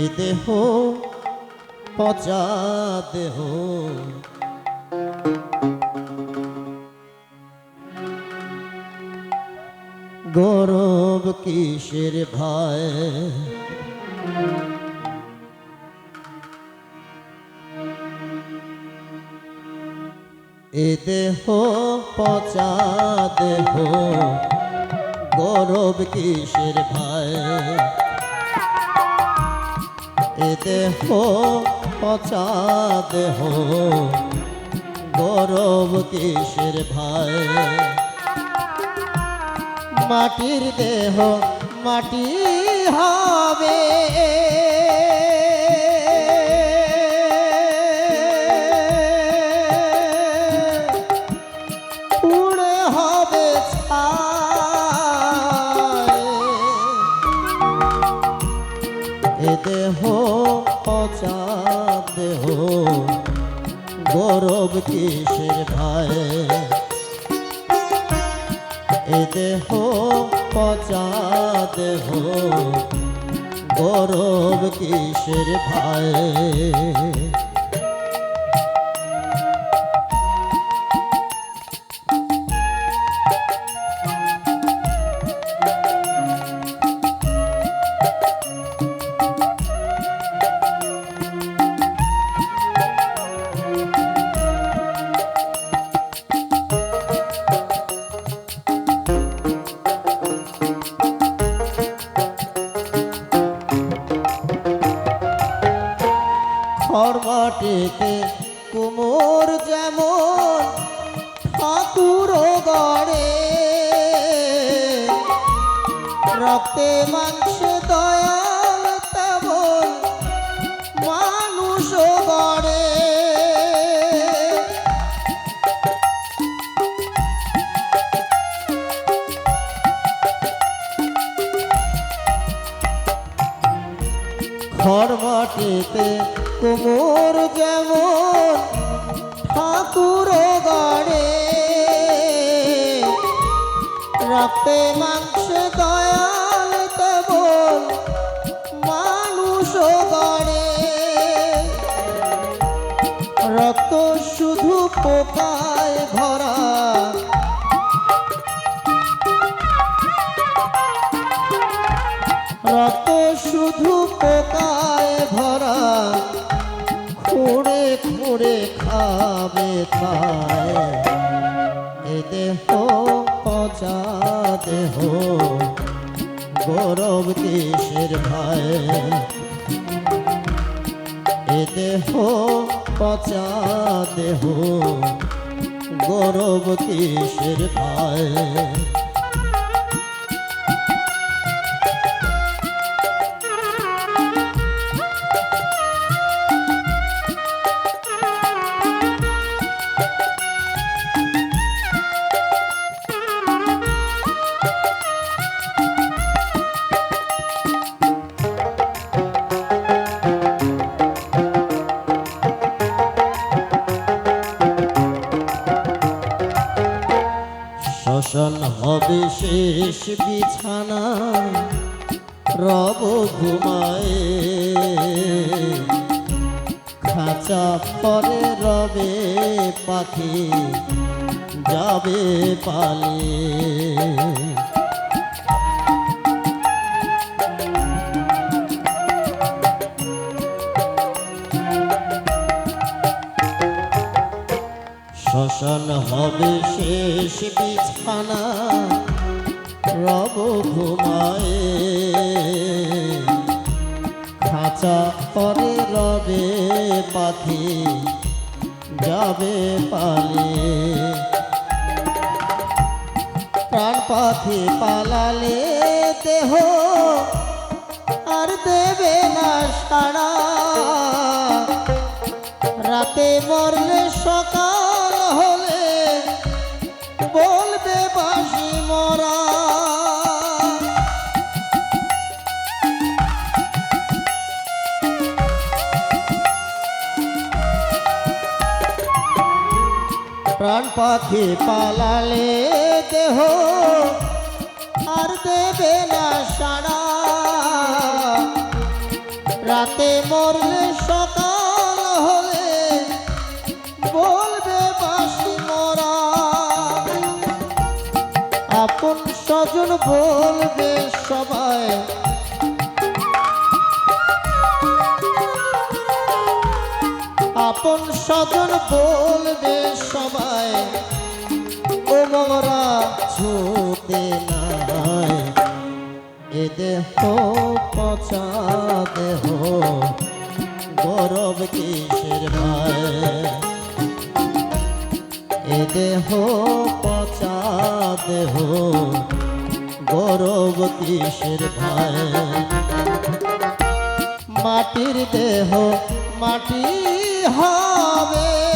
এ দেহ পচা দেহ গৌরব কিসের ভাই? এ দেহ পচা দেহ গৌরব কিসের ভাই? দেহ পচা দেহ। গৌরব কিসের ভাই? মাটির দেহ মাটি হবে। কিসের ভাই এ দেহ পচা দেহ গৌরব কিসের ভাই খরমাটিতে কুমোর যেমন ঠাকুর গড়ে। রক্তে মাংসে দয়াল তেমন মানুষ গড়ে। খড়মাটিতে কুমোর যেমন ঠাকুর গড়ে। রক্তে মাংস দয়াল তেমন মানুষ গড়ে। রক্ত শুধু পোকায় ভরা। রক্ত শুধু পোকায় ভরা। খুঁড়ে খাবে খায় এ দেহ পচা দেহ, গৌরব দেশের ভাই? এ দেহ পচা দেহ, গৌরব কিসের ভাই? শ্মশান হবে শেষ বিছানা। রব ঘুমায়। খাঁচা পরে রবে পাখি যাবে পালিয়ে শ্মশান হবে শেষ বিছানা, রব ঘুমায়। খাঁচা পরে রবে পাখি, যাবে পালিয়ে প্রাণ পাখি পালালে দেহ আর দেবে না সাড়া। রাতে মরলে পাখি পালালে দেহ আর দেবে না সারা রাতে মরলে সকাল হলে বলবে বাসি মরা। আপন স্বজন বলবে সবাই আপন স্বজন বলবে সবাই, ও মরা ছুতে নাই। এ দেহ পচা দেহ, গরব কিসের ভাই? এ দেহ পচা দেহ, গরব কিসের ভাই? মাটির দেহ মাটি হবে।